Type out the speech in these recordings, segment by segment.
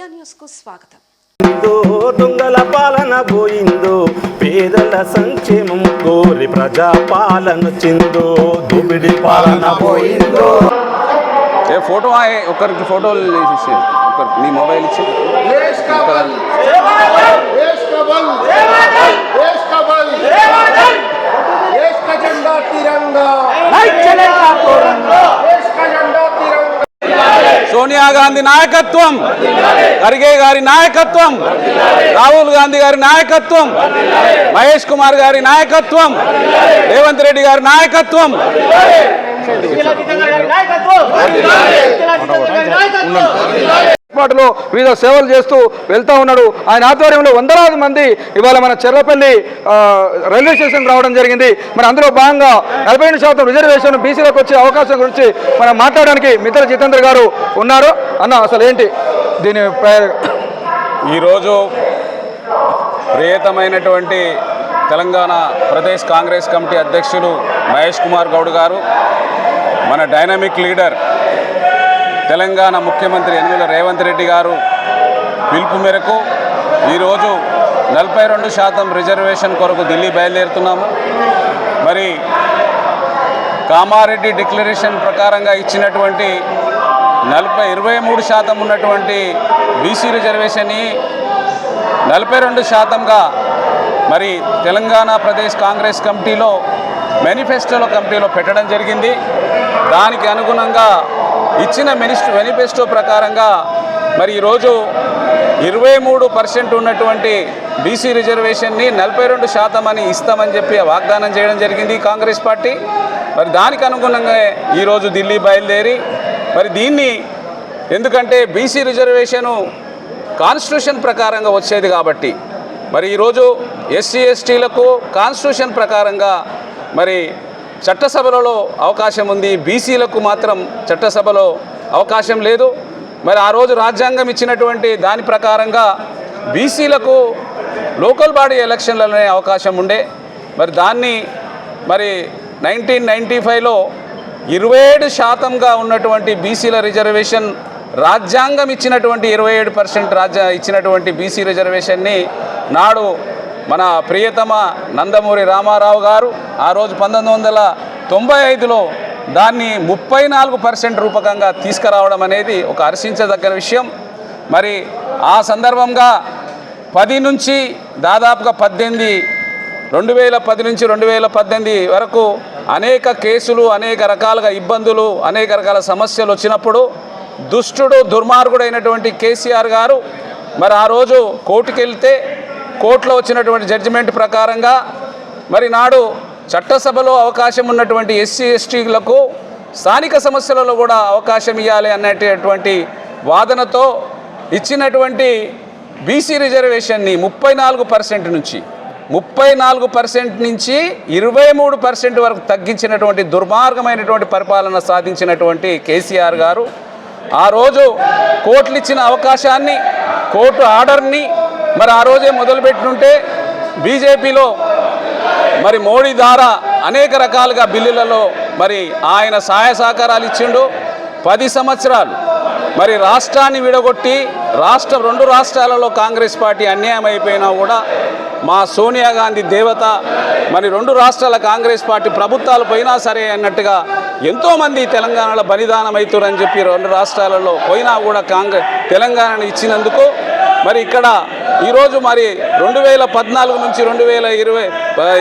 మాయా న్యూస్కు స్వాగతం దొంగల పాలన పోయిందో పేదల సంక్షేమం కోరి ప్రజా పాలన చిందో దుబిడి పాలన పోయిందో. ఏ ఫోటో ఆయే ఒకరికి ఫోటోలు తీసి ఒకరికి మీ మొబైల్ ఇచ్చి. జెండా తిరంగా సోనియా గాంధీ నాయకత్వం ఖర్గే గారి నాయకత్వం రాహుల్ గాంధీ గారి నాయకత్వం మహేష్ కుమార్ గారి నాయకత్వం రేవంత్ రెడ్డి గారి నాయకత్వం. ఏర్పాటులో వివిధ సేవలు చేస్తూ వెళ్తా ఉన్నాడు. ఆయన ఆధ్వర్యంలో వందలాది మంది ఇవాళ మన చెర్లపల్లి రైల్వే స్టేషన్ రావడం జరిగింది. మరి అందులో భాగంగా నలభై ఎనిమిది శాతం రిజర్వేషన్ బీసీలకు వచ్చే అవకాశం గురించి మనం మాట్లాడడానికి మిత్ర జితేంద్ర గారు ఉన్నారు. అన్న అసలు ఏంటి దీని ఈరోజు ప్రియతమైనటువంటి తెలంగాణ ప్రదేశ్ కాంగ్రెస్ కమిటీ అధ్యక్షులు మహేష్ కుమార్ గౌడ్ గారు మన డైనమిక్ లీడర్ తెలంగాణ ముఖ్యమంత్రి యనుమల రేవంత్ రెడ్డి గారు పిలుపు మేరకు ఈరోజు నలభై రెండు శాతం రిజర్వేషన్ కొరకు ఢిల్లీ బయలుదేరుతున్నాము. మరి కామారెడ్డి డిక్లరేషన్ ప్రకారంగా ఇచ్చినటువంటి నలభై ఇరవై మూడు శాతం ఉన్నటువంటి బీసీ రిజర్వేషన్ని నలభై రెండు శాతంగా మరి తెలంగాణ ప్రదేశ్ కాంగ్రెస్ కమిటీలో మేనిఫెస్టోలో కమిటీలో పెట్టడం జరిగింది. దానికి అనుగుణంగా ఇచ్చిన మినిస్టర్ మేనిఫెస్టో ప్రకారంగా మరి ఈరోజు ఇరవై మూడు పర్సెంట్ ఉన్నటువంటి బీసీ రిజర్వేషన్ని నలభై రెండు శాతం అని ఇస్తామని చెప్పి వాగ్దానం చేయడం జరిగింది కాంగ్రెస్ పార్టీ. మరి దానికి అనుగుణంగా ఈరోజు ఢిల్లీ బయలుదేరి మరి దీన్ని ఎందుకంటే బీసీ రిజర్వేషను కాన్స్టిట్యూషన్ ప్రకారంగా వచ్చేది కాబట్టి మరి ఈరోజు ఎస్సీ ఎస్టీలకు కాన్స్టిట్యూషన్ ప్రకారంగా మరి చట్టసభలలో అవకాశం ఉంది. బీసీలకు మాత్రం చట్టసభలో అవకాశం లేదు. మరి ఆ రోజు రాజ్యాంగం ఇచ్చినటువంటి దాని ప్రకారంగా బీసీలకు లోకల్ బాడీ ఎలక్షన్లనే అవకాశం ఉండే. మరి దాన్ని మరి నైన్టీన్ నైంటీ ఫైవ్లో ఇరవై ఏడు శాతంగా ఉన్నటువంటి బీసీల రిజర్వేషన్ రాజ్యాంగం ఇచ్చినటువంటి ఇరవై ఏడు పర్సెంట్ రాజ్య ఇచ్చినటువంటి బీసీ రిజర్వేషన్ని నాడు మన ప్రియతమ నందమూరి రామారావు గారు ఆ రోజు పంతొమ్మిది వందల తొంభై ఐదులో దాన్ని ముప్పై నాలుగు పర్సెంట్ రూపకంగా తీసుకురావడం అనేది ఒక హర్షించదగ్గ విషయం. మరి ఆ సందర్భంగా పది నుంచి దాదాపుగా పద్దెనిమిది రెండు వేల పది నుంచి రెండు వేల పద్దెనిమిది వరకు అనేక కేసులు అనేక రకాలుగా ఇబ్బందులు అనేక రకాల సమస్యలు వచ్చినప్పుడు దుష్టుడు దుర్మార్గుడైనటువంటి కేసీఆర్ గారు మరి ఆ రోజు కోర్టుకెళ్తే కోర్టులో వచ్చినటువంటి జడ్జిమెంట్ ప్రకారంగా మరి నాడు చట్టసభలో అవకాశం ఉన్నటువంటి ఎస్సీ ఎస్టీలకు స్థానిక సమస్యలలో కూడా అవకాశం ఇవ్వాలి అన్నటువంటి వాదనతో ఇచ్చినటువంటి బీసీ రిజర్వేషన్ని ముప్పై నాలుగు పర్సెంట్ నుంచి ముప్పై నాలుగు పర్సెంట్ నుంచి ఇరవై మూడు పర్సెంట్ వరకు తగ్గించినటువంటి దుర్మార్గమైనటువంటి పరిపాలన సాధించినటువంటి కేసీఆర్ గారు. ఆ రోజు కోర్టులు ఇచ్చిన అవకాశాన్ని కోర్టు ఆర్డర్ని మరి ఆ రోజే మొదలుపెట్టినుంటే బీజేపీలో మరి మోడీ ద్వారా అనేక రకాలుగా బిల్లులలో మరి ఆయన సహాయ సహకారాలు ఇచ్చిండు. పది సంవత్సరాలు మరి రాష్ట్రాన్ని విడగొట్టి రాష్ట్ర రెండు రాష్ట్రాలలో కాంగ్రెస్ పార్టీ అన్యాయం అయిపోయినా కూడా మా సోనియా గాంధీ దేవత మరి రెండు రాష్ట్రాల కాంగ్రెస్ పార్టీ ప్రభుత్వాలు పోయినా సరే అన్నట్టుగా ఎంతోమంది తెలంగాణలో బలిదానం అవుతారని చెప్పి రెండు రాష్ట్రాలలో పోయినా కూడా కాంగ్రెస్ తెలంగాణను ఇచ్చినందుకు మరి ఇక్కడ ఈరోజు మరి రెండు వేల పద్నాలుగు నుంచి రెండు వేల ఇరవై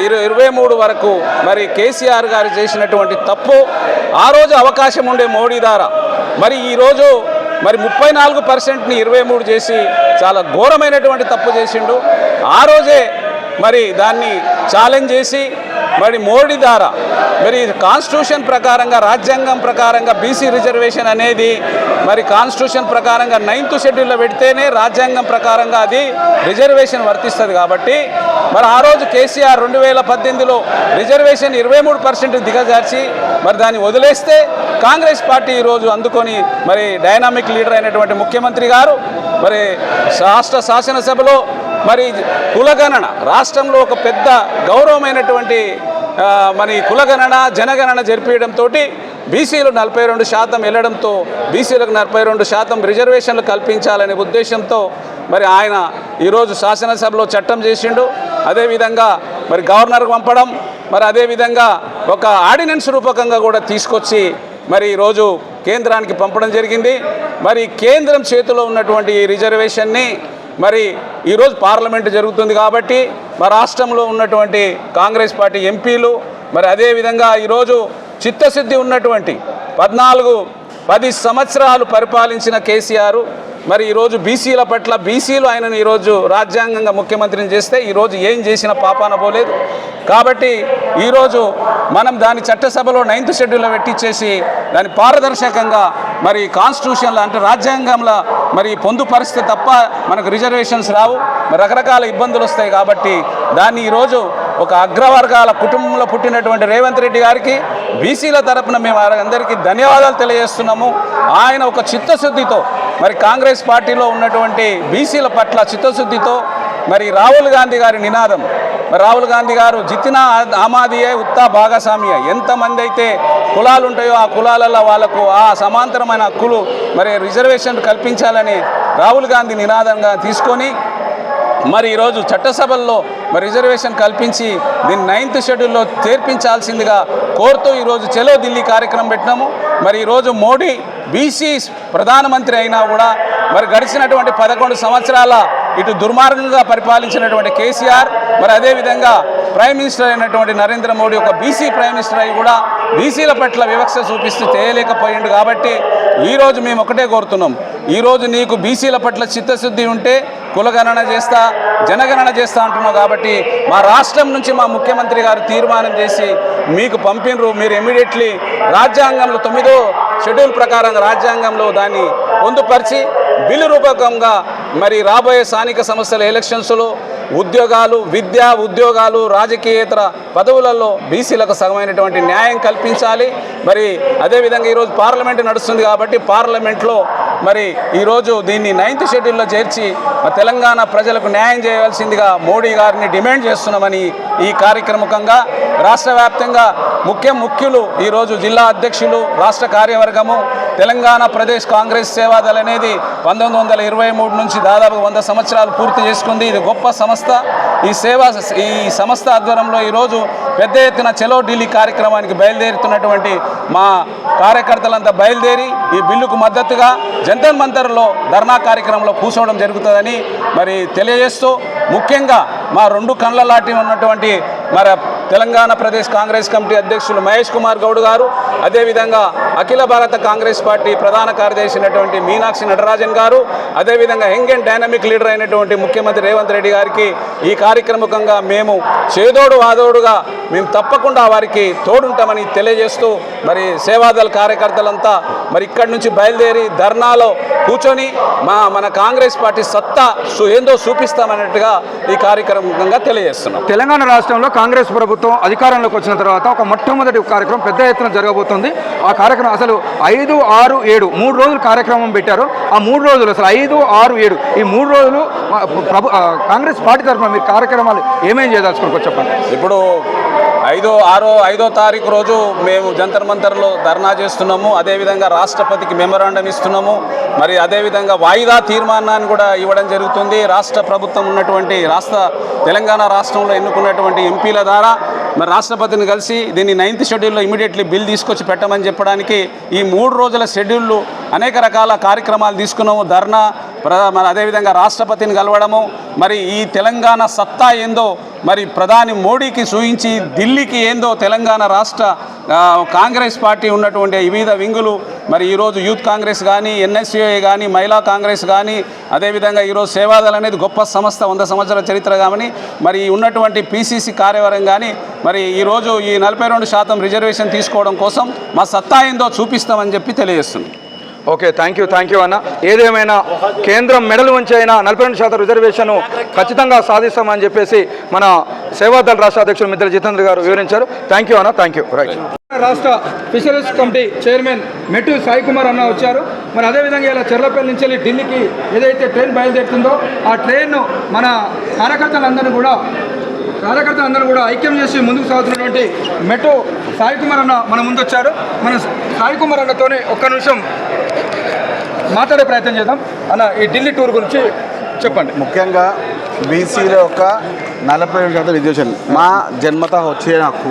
ఇరవై ఇరవై మూడు వరకు మరి కేసీఆర్ గారు చేసినటువంటి తప్పు ఆ రోజు అవకాశం ఉండే మోడీ ద్వారా. మరి ఈరోజు మరి ముప్పై నాలుగు పర్సెంట్ని ఇరవై మూడు చేసి చాలా ఘోరమైనటువంటి తప్పు చేసిండు. ఆ రోజే మరి దాన్ని ఛాలెంజ్ చేసి మరి మోడీ ద్వారా మరి కాన్స్టిట్యూషన్ ప్రకారంగా రాజ్యాంగం ప్రకారంగా బీసీ రిజర్వేషన్ అనేది మరి కాన్స్టిట్యూషన్ ప్రకారంగా నైన్త్ షెడ్యూల్లో పెడితేనే రాజ్యాంగం ప్రకారంగా అది రిజర్వేషన్ వర్తిస్తుంది కాబట్టి మరి ఆ రోజు కేసీఆర్ రెండు వేల పద్దెనిమిదిలో రిజర్వేషన్ ఇరవై మూడు పర్సెంట్ దిగజార్చి మరి దాన్ని వదిలేస్తే కాంగ్రెస్ పార్టీ ఈరోజు అందుకొని మరి డైనామిక్ లీడర్ అయినటువంటి ముఖ్యమంత్రి గారు మరి రాష్ట్ర శాసనసభలో మరి కులగణన రాష్ట్రంలో ఒక పెద్ద గౌరవమైనటువంటి మరి కులగణన జనగణన జరిపించడంతో బీసీలు నలభై రెండు శాతం వెళ్ళడంతో బీసీలకు నలభై రెండు శాతం రిజర్వేషన్లు కల్పించాలనే ఉద్దేశంతో మరి ఆయన ఈరోజు శాసనసభలో చట్టం చేసిండు. అదేవిధంగా మరి గవర్నర్కి పంపడం మరి అదేవిధంగా ఒక ఆర్డినెన్స్ రూపకంగా కూడా తీసుకొచ్చి మరి ఈరోజు కేంద్రానికి పంపడం జరిగింది. మరి కేంద్రం చేతిలో ఉన్నటువంటి ఈ రిజర్వేషన్ని మరి ఈరోజు పార్లమెంటు జరుగుతుంది కాబట్టి మా రాష్ట్రంలో ఉన్నటువంటి కాంగ్రెస్ పార్టీ ఎంపీలు మరి అదేవిధంగా ఈరోజు చిత్తశుద్ధి ఉన్నటువంటి పద్నాలుగు పది సంవత్సరాలు పరిపాలించిన కేసీఆర్ మరి ఈరోజు బీసీల పట్ల బీసీలు ఆయనను ఈరోజు రాజ్యాంగంగా ముఖ్యమంత్రిని చేస్తే ఈరోజు ఏం చేసినా పాపాన పోలేదు. కాబట్టి ఈరోజు మనం దాని చట్టసభలో నైన్త్ షెడ్యూల్లో పెట్టించేసి దాని పారదర్శకంగా మరి కాన్స్టిట్యూషన్లో అంటే రాజ్యాంగంలో మరి పొందుపరిస్తే తప్ప మనకు రిజర్వేషన్స్ రావు. మరి రకరకాల ఇబ్బందులు వస్తాయి కాబట్టి దాన్ని ఈరోజు ఒక అగ్రవర్గాల కుటుంబంలో పుట్టినటువంటి రేవంత్ రెడ్డి గారికి బీసీల తరపున మేము అందరికీ ధన్యవాదాలు తెలియజేస్తున్నాము. ఆయన ఒక చిత్తశుద్ధితో మరి కాంగ్రెస్ పార్టీలో ఉన్నటువంటి బీసీల పట్ల చిత్తశుద్ధితో మరి రాహుల్ గాంధీ గారి నినాదం. మరి రాహుల్ గాంధీ గారు జితిన ఆమాదియే ఉత్తా భాగస్వామ్య. ఎంతమంది అయితే కులాలు ఉంటాయో ఆ కులాలలో వాళ్ళకు ఆ సమాంతరమైన హక్కులు మరి రిజర్వేషన్ కల్పించాలని రాహుల్ గాంధీ నినాదంగా తీసుకొని మరి ఈరోజు చట్టసభల్లో మరి రిజర్వేషన్ కల్పించి దీన్ని నైన్త్ షెడ్యూల్లో చేర్పించాల్సిందిగా కోరుతూ ఈరోజు చెలో ఢిల్లీ కార్యక్రమం పెట్టినాము. మరి ఈరోజు మోడీ బీసీ ప్రధానమంత్రి అయినా కూడా మరి గడిచినటువంటి పదకొండు సంవత్సరాల ఇటు దుర్మార్గంగా పరిపాలించినటువంటి కేసీఆర్ మరి అదేవిధంగా ప్రైమ్ మినిస్టర్ అయినటువంటి నరేంద్ర మోడీ ఒక బీసీ ప్రైమ్ మినిస్టర్ అయి కూడా బీసీల పట్ల వివక్ష చూపిస్తూ చేయలేకపోయిండు కాబట్టి ఈరోజు మేము ఒకటే కోరుతున్నాం. ఈరోజు నీకు బీసీల పట్ల చిత్తశుద్ధి ఉంటే కులగణన చేస్తా జనగణన చేస్తా అంటున్నావు కాబట్టి మా రాష్ట్రం నుంచి మా ముఖ్యమంత్రి గారు తీర్మానం చేసి మీకు పంపినరు. మీరు ఇమీడియట్లీ రాజ్యాంగంలో తొమ్మిదో షెడ్యూల్ ప్రకారం రాజ్యాంగంలో దాన్ని పొందుపరిచి బిల్లు రూపకంగా మరి రాబోయే స్థానిక సంస్థల ఎలక్షన్స్లో ఉద్యోగాలు విద్య ఉద్యోగాలు రాజకీయేతర పదవులలో బీసీలకు సగమైనటువంటి న్యాయం కల్పించాలి. మరి అదేవిధంగా ఈరోజు పార్లమెంటు నడుస్తుంది కాబట్టి పార్లమెంట్లో మరి ఈరోజు దీన్ని నైన్త్ షెడ్యూల్లో చేర్చి తెలంగాణ ప్రజలకు న్యాయం చేయవలసిందిగా మోడీ గారిని డిమాండ్ చేస్తున్నామని ఈ కార్యక్రమకంగా రాష్ట్ర వ్యాప్తంగా ముఖ్య ముఖ్యులు ఈరోజు జిల్లా అధ్యక్షులు రాష్ట్ర కార్యవర్గము తెలంగాణ ప్రదేశ్ కాంగ్రెస్ సేవాదళ అనేది పంతొమ్మిది వందల ఇరవై మూడు నుంచి దాదాపు వంద సంవత్సరాలు పూర్తి చేసుకుంది. ఇది గొప్ప సంస్థ. ఈ సేవా ఈ సంస్థ ఆధ్వర్యంలో ఈరోజు పెద్ద ఎత్తున చెలో ఢిల్లీ కార్యక్రమానికి బయలుదేరుతున్నటువంటి మా కార్యకర్తలంతా బయలుదేరి ఈ బిల్లుకు మద్దతుగా జంతర్ మంతర్లో ధర్నా కార్యక్రమంలో కూర్చోవడం జరుగుతుందని మరి తెలియజేస్తూ ముఖ్యంగా మా రెండు కళ్ళ లాంటి ఉన్నటువంటి మరి తెలంగాణ ప్రదేశ్ కాంగ్రెస్ కమిటీ అధ్యక్షులు మహేష్ కుమార్ గౌడ్ గారు అదేవిధంగా అఖిల భారత కాంగ్రెస్ పార్టీ ప్రధాన కార్యదర్శి అయినటువంటి మీనాక్షి నటరాజన్ గారు అదేవిధంగా హెంగెన్ డైనమిక్ లీడర్ అయినటువంటి ముఖ్యమంత్రి రేవంత్ రెడ్డి గారికి ఈ కార్యక్రమకంగా మేము చేదోడు వాదోడుగా మేము తప్పకుండా వారికి తోడుంటామని తెలియజేస్తూ మరి సేవాదళ కార్యకర్తలంతా మరి ఇక్కడి నుంచి బయలుదేరి ధర్నాలో కూర్చొని మా మన కాంగ్రెస్ పార్టీ సత్తా ఏందో చూపిస్తామన్నట్టుగా ఈ కార్యక్రమంగా తెలియజేస్తున్నాం. తెలంగాణ రాష్ట్రంలో కాంగ్రెస్ ప్రభుత్వం అధికారంలోకి వచ్చిన తర్వాత ఒక మొట్టమొదటి కార్యక్రమం పెద్ద ఎత్తున జరగబోతుంది. ఆ కార్యక్రమం అసలు ఐదు ఆరు ఏడు మూడు రోజులు కార్యక్రమం పెట్టారు. ఆ మూడు రోజులు అసలు ఐదు ఆరు ఏడు ఈ మూడు రోజులు ప్రభు కాంగ్రెస్ పార్టీ తరఫున మీరు కార్యక్రమాలు ఏమేం చేయదలుచుకోరు చెప్పండి. ఇప్పుడు ఐదో ఆరో ఐదో తారీఖు రోజు మేము జంతర్ మంతర్లో ధర్నా చేస్తున్నాము. అదేవిధంగా రాష్ట్రపతికి మెమరాండం ఇస్తున్నాము. మరి అదేవిధంగా వాయిదా తీర్మానాన్ని కూడా ఇవ్వడం జరుగుతుంది. రాష్ట్ర ప్రభుత్వం ఉన్నటువంటి రాష్ట్ర తెలంగాణ రాష్ట్రంలో ఎన్నుకున్నటువంటి ఎంపీల ద్వారా మరి రాష్ట్రపతిని కలిసి దీన్ని నైన్త్ షెడ్యూల్లో ఇమీడియట్లీ బిల్ తీసుకొచ్చి పెట్టమని చెప్పడానికి ఈ మూడు రోజుల షెడ్యూళ్ళు అనేక రకాల కార్యక్రమాలు తీసుకున్నాము. ధర్నా మరి అదేవిధంగా రాష్ట్రపతిని కలవడము మరి ఈ తెలంగాణ సత్తా ఏందో మరి ప్రధాని మోడీకి సూచించి ఢిల్లీకి ఏందో తెలంగాణ రాష్ట్ర కాంగ్రెస్ పార్టీ ఉన్నటువంటి వివిధ వింగులు మరి ఈరోజు యూత్ కాంగ్రెస్ కానీ ఎన్ఎస్యుఏ కానీ మహిళా కాంగ్రెస్ కానీ అదేవిధంగా ఈరోజు సేవాదల్ అనేది గొప్ప సంస్థ వంద సంవత్సరాల చరిత్ర కానీ మరి ఉన్నటువంటి పీసీసీ కార్యవరం కానీ మరి ఈరోజు ఈ నలభై రెండు శాతం రిజర్వేషన్ తీసుకోవడం కోసం మా సత్తా ఏందో చూపిస్తామని చెప్పి తెలియజేస్తుంది okay thank you thank you అన్న. ఏదేమైనా కేంద్రం మెడల్ ఉంచి అయినా నలభై రెండు శాతం రిజర్వేషన్ ఖచ్చితంగా సాధిస్తామని చెప్పేసి మన సేవాదళ రాష్ట్ర అధ్యక్షులు మిత్ర జితేంద్ర గారు వివరించారు. థ్యాంక్ యూ అన్న థ్యాంక్ యూ రైట్ రాష్ట్ర fisheries committee chairman Mettu Sai Kumar అన్న వచ్చారు. మరి అదేవిధంగా ఇలా చెర్లపల్లి నుంచి వెళ్ళి ఢిల్లీకి ఏదైతే ట్రైన్ బయలుదేరుతుందో ఆ ట్రైన్ మన కార్యకర్తలందరూ కూడా కార్యకర్తలందరూ కూడా ఐక్యం చేసి ముందుకు సాగుతున్నటువంటి మెట్టు సాయి కుమార్ అన్న మన ముందు వచ్చారు మన సాయి కుమార్ అన్నతోనే ఒక్క నిమిషం మాట్లాడే ప్రయత్నం చేద్దాం. అన్న ఈ ఢిల్లీ టూర్ గురించి చెప్పండి. ముఖ్యంగా బీసీల యొక్క నలభై ఏడు శాతం రిజర్వేషన్ మా జన్మత వచ్చే హక్కు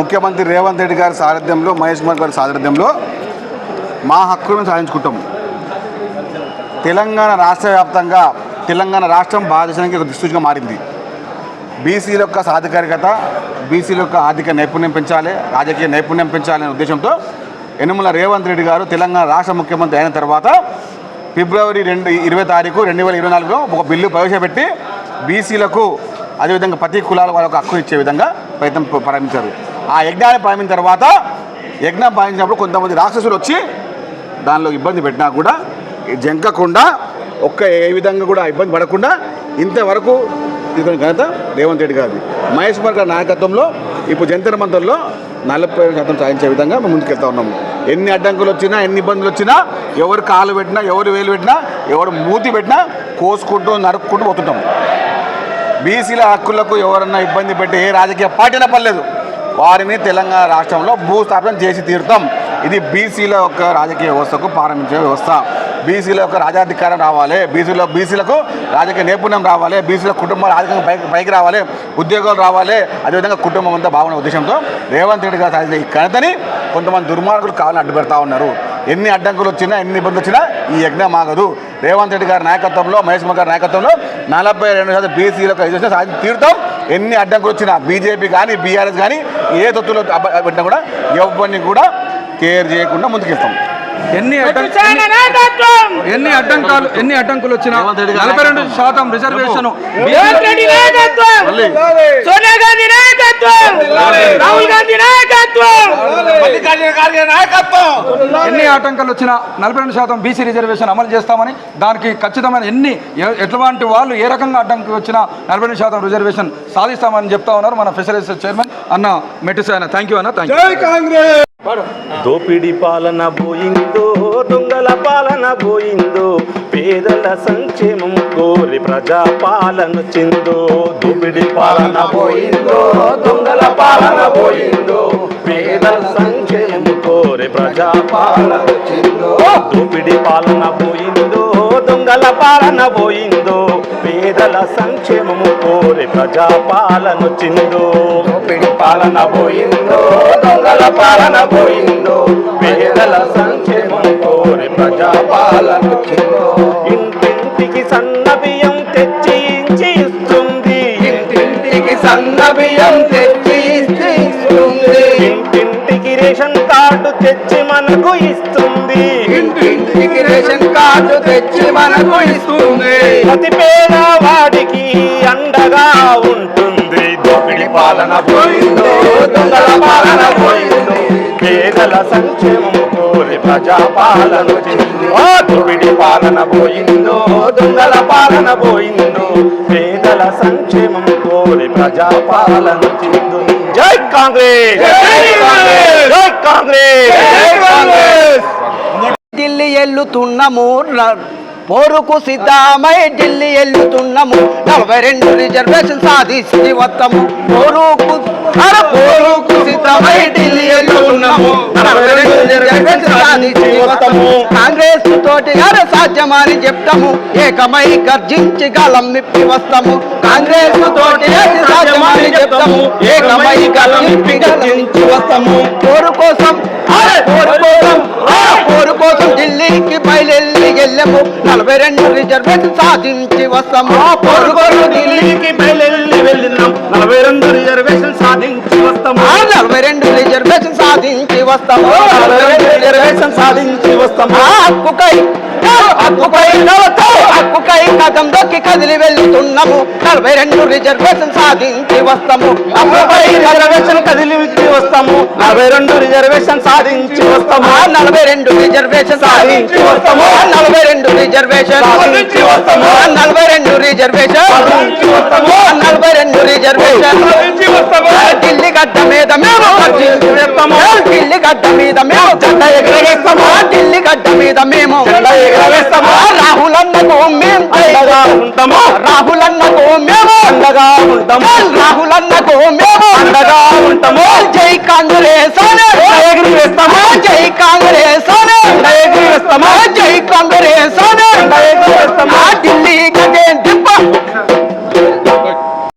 ముఖ్యమంత్రి రేవంత్ రెడ్డి గారి సారథ్యంలో మహేష్ కుమార్ గారి సారథ్యంలో మా హక్కులను సాధించుకుంటాం. తెలంగాణ రాష్ట్ర వ్యాప్తంగా తెలంగాణ రాష్ట్రం భారతదేశానికి ఒక దిక్సూచిగా మారింది. బీసీల యొక్క సాధికారికత బీసీల యొక్క ఆర్థిక నైపుణ్యం పెంచాలి రాజకీయ నైపుణ్యం పెంచాలనే ఉద్దేశంతో యనుమల రేవంత్ రెడ్డి గారు తెలంగాణ రాష్ట్ర ముఖ్యమంత్రి అయిన తర్వాత ఫిబ్రవరి రెండు ఇరవై తారీఖు రెండు వేల ఇరవై నాలుగులో ఒక బిల్లు ప్రవేశపెట్టి బీసీలకు అదేవిధంగా ప్రతి కులాల వాళ్ళకు హక్కు ఇచ్చే విధంగా ప్రయత్నం ప్రారంభించారు. ఆ యజ్ఞాన్ని ప్రారంభించిన తర్వాత యజ్ఞం ప్రారంభించినప్పుడు కొంతమంది రాక్షసులు వచ్చి దానిలో ఇబ్బంది పెట్టినా కూడా జంకకుండా ఒక్క ఏ విధంగా కూడా ఇబ్బంది పడకుండా ఇంతవరకు ఇది ఘనత రేవంత్ రెడ్డి గారిది. మహేష్ గారి నాయకత్వంలో ఇప్పుడు జంతర్ మంత్రంలో నలభై శాతం సాధించే విధంగా మేము ముందుకెళ్తా ఉన్నాము. ఎన్ని అడ్డంకులు వచ్చినా ఎన్ని ఇబ్బందులు వచ్చినా ఎవరు కాలు పెట్టినా ఎవరు వేలు పెట్టినా ఎవరు మూతి పెట్టినా కోసుకుంటూ నరుక్కుంటూ పోతుంటాం బీసీల హక్కులకు ఎవరన్నా ఇబ్బంది పెట్టి ఏ రాజకీయ పార్టీనా పర్లేదు. వారిని తెలంగాణ రాష్ట్రంలో భూస్థాపన చేసి తీరుతాం. ఇది బీసీల యొక్క రాజకీయ వ్యవస్థకు ప్రారంభించే వ్యవస్థ. బీసీల యొక్క రాజాధికారం రావాలి బీసీలో బీసీలకు రాజకీయ నైపుణ్యం రావాలి బీసీల కుటుంబాలు ఆర్థికంగా పైకి పైకి రావాలి ఉద్యోగాలు రావాలి అదేవిధంగా కుటుంబం అంతా బాగున్న ఉద్దేశంతో రేవంత్ రెడ్డి గారు సాధించిన ఈ ఘనతని కొంతమంది దుర్మార్గులు కావాలని అడ్డుపెడతా ఉన్నారు. ఎన్ని అడ్డంకులు వచ్చినా ఎన్ని ఇబ్బందులు వచ్చినా ఈ యజ్ఞం ఆగదు. రేవంత్ రెడ్డి గారి నాయకత్వంలో మహేష్ గారి నాయకత్వంలో నలభై రెండు శాతం బీసీలకు రిజర్వేషన్ సాధించి తీరుతాం ఎన్ని అడ్డంకులు వచ్చినా బీజేపీ కానీ బీఆర్ఎస్ కానీ ఏ తొత్తులో పెట్టినా కూడా ఎవరిని కూడా కేర్ చేయకుండా ముందుకెళ్తాం. ఎన్ని ఎన్ని అడ్డంకాలు ఎన్ని అడ్డంకులు వచ్చినా నలభై రెండు శాతం రిజర్వేషన్ సోనియా గాంధీ నాయకత్వం. రాహుల్ గాంధీ నాయకత్వం. ఎన్ని ఆటంకాలు వచ్చినా నలభై రెండు శాతం బీసీ రిజర్వేషన్ అమలు చేస్తామని దానికి ఖచ్చితమైన ఎన్ని ఎ- ఎటువంటి వాళ్ళు ఏ రకంగా అడ్డంకి వచ్చినా నలభై రెండు శాతం రిజర్వేషన్ సాధిస్తామని చెప్తా ఉన్నారు మన ఫెసిలిటీస్ చైర్మన్ అన్న మెట్టిసాయన థ్యాంక్ యూ అన్న. థ్యాంక్ యూ దోపిడి పాలన పోయిందో దొంగల పాలన పోయిందో పేదల సంక్షేమం కోరి ప్రజా పాలన చిందో దోపిడి పాలన పోయిందో దొంగల పాలన పోయిందో పేదల సంక్షేమం కోరి ప్రజా పాలన చిందో దోపిడి పాలన పోయిందో దొంగల పాలన పోయిందో. పేదల సంక్షేమము కోరి ప్రజా పాలన చిందో దోపిడి పాలన పోయిందో దొంగల పాలన పోయిందో. పేదల సంక్షేమం కోరి ప్రజా పాలన చిందో ఇంటింటికి సన్న బియ్యం తెచ్చి ఇచ్చి ఇస్తుంది. ఇంటింటికి సన్న బియ్యం తెచ్చి ఇచ్చి ఇస్తుంది. ఇంటింటికి రేషన్ కార్డు తెచ్చి మనకు ఇస్తుంది. ప్రతి పేదవాడికి అండగా ఉంటుంది. దోపిడి పాలన పోయిందో దొంగల పాలన పోయిందో పేదల సంక్షేమం కోరి ప్రజా పాలన వచ్చింది ఓ దోపిడి పాలన పోయిందో దొంగల పాలన పోయిందో పేదల సంక్షేమం కోరి ప్రజా పాలన వచ్చిందో జై కాంగ్రెస్! జై కాంగ్రెస్! జై కాంగ్రెస్! ఎల్లుతున్నాము. పోరుకు సిద్ధమై ఢిల్లీ ఎల్లుతున్నాము. నలభై రెండు రిజర్వేషన్ సాధించి వస్తాము పోరుకు పోరుకు సిద్ధమై ఢిల్లీ ఎల్లుతున్నాము. నలభై రెండు రిజర్వేషన్ సాధిస్తే వస్తాము కాంగ్రెస్ తోటి అర సాధ్యమని చెప్తాము. ఏకమై గర్జించి గలం నిప్పి వస్తాము. కాంగ్రెస్ తోటి అది సాధ్యమని చెప్తాము. ఏకమై గలం నిప్పి గర్జించి వస్తాము. పోరు కోసం పోరు కోసం పోరు ఢిల్లీకి బయలుదేరి వెళ్ళాము నలభై రెండు రిజర్వేషన్ సాధించి వస్తాము. ఆ పోరు కోసం ఢిల్లీకి బయలుదేరి వెళ్ళినాం. నలభై రెండు రిజర్వేషన్ సాధించి వస్తాము. నలభై రెండు రిజర్వేషన్ సాధించి వస్తాము. రిజర్వేషన్ సాధించి వస్తాము. హక్కుకై కదం దొక్కి కదిలి వెళ్తున్నాము. నలభై రెండు రిజర్వేషన్ సాధించి వస్తాము. నలభై రిజర్వేషన్ కదిలించి వస్తాము. నలభై రెండు రిజర్వేషన్ సాధించి వస్తాము. నలభై రెండు రిజర్వేషన్ సాధించి వస్తాము. నలభై రెండు రిజర్వేషన్ సాధించి వస్తాము. నలభై రెండు రిజర్వేషన్ సాధించి వస్తాము. నలభై రెండు రిజర్వేషన్ సాధించి వస్తాము. రాహులన్నకు మేము అండగా ఉంటాము. రాహులన్నకు మేము అండగా ఉంటాము. రాహులన్నకు మేము అండగా ఉంటాము. జై కాంగ్రెస్ జై కాంగ్రెస్ జై